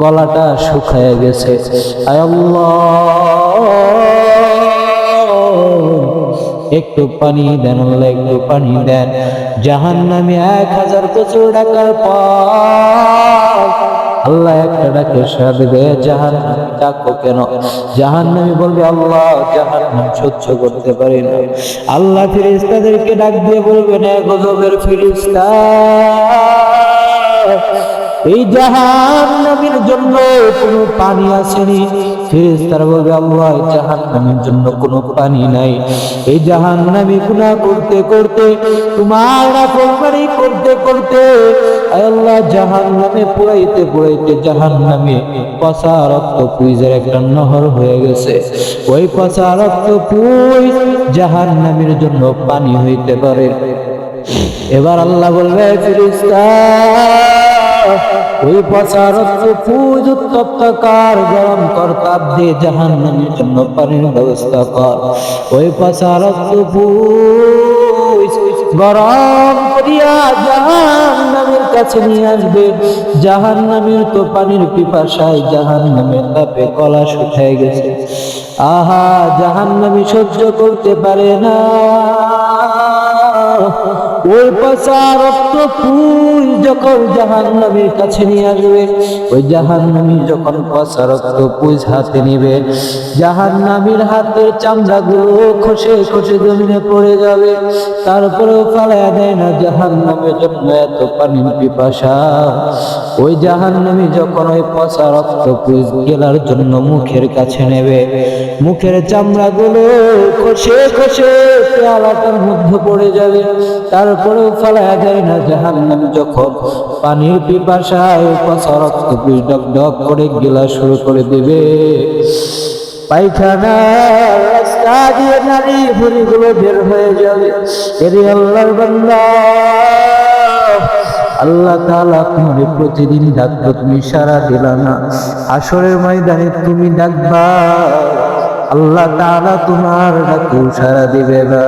গলাটা শুকায় গেছে। একটু পানি দেন একটু পানি দেন। জাহান নামে এক হাজার বছর ডাকার পর আল্লাহ একটা ডাকে সারা দেবে জাহান ডাকো কেন? জাহান নামি বলবে, আল্লাহ জাহান নাম সহ্য করতে পারি না। আল্লাহ ফিরিস্তাদেরকে ডাক দিয়ে বলবেন এক গজবের ফিরিস্তা এই জাহান নামের জন্য কোনো পানি আসেনি। ফেরেশতারা বলবে, আল্লাহ জাহান নামের জন্য কোনো পানি নাই। এই জাহান নামে গুনাহ করতে করতে, তোমার নাফরমানি করতে করতে আল্লাহ, জাহান নামে পুরাইতে পুরাইতে জাহান নামে পচা রক্ত পুইজের একটা নহর হয়ে গেছে। ওই পচা রক্ত পুইজ জাহান নামের জন্য পানি হইতে পারে। এবার আল্লাহ বলবে ফিরিস্তা ওই পচা রক্ত পুজ উত্তপ্ত গরম কর, তাপ দিয়ে জাহান নামের জন্য পানির ব্যবস্থা কর। ওই পচা রক্ত গরম করিয়া জাহান নামের কাছে নিয়ে আসবে। জাহান নামের তো পানির পিপাসায় জাহান নামের তাপে কলা শুকায় গেছে। আহা জাহান নামি সহ্য করতে পারে না। ওই পচা রক্ত ফুল যখন জাহান নবীর কাছে নিয়ে আসবে, ওই জাহান নবী যখন রক্ত হাতে হাতের খসে খসে জমিনে পড়ে যাবে। তারপরেও ফালায়া দেয় না জন্য এত পানির পিপাসা। ওই জাহান নামী যখন ওই পচা রক্ত পুজ গেলার জন্য মুখের কাছে নেবে, মুখের চামড়া গুলো খসে খসে পেয়ালাটার মধ্যে পড়ে যাবে। তারপরেও ফালায়া যায় না জাহান নামে যখন। পানির পিপাসায় পচা রক্ত ডক ডক করে গেলা শুরু করে দেবে। রাস্তা দিয়ে নারী বের হয়ে যাবে। আল্লাহর বান্দা, আল্লাহ তাআলা তোমার প্রতিদিন ডাকবো তুমি সারা দিলা না। আসরের ময়দানে তুমি ডাকবা, আল্লাহ তাআলা তোমার ডাকেও সারা দিবে না।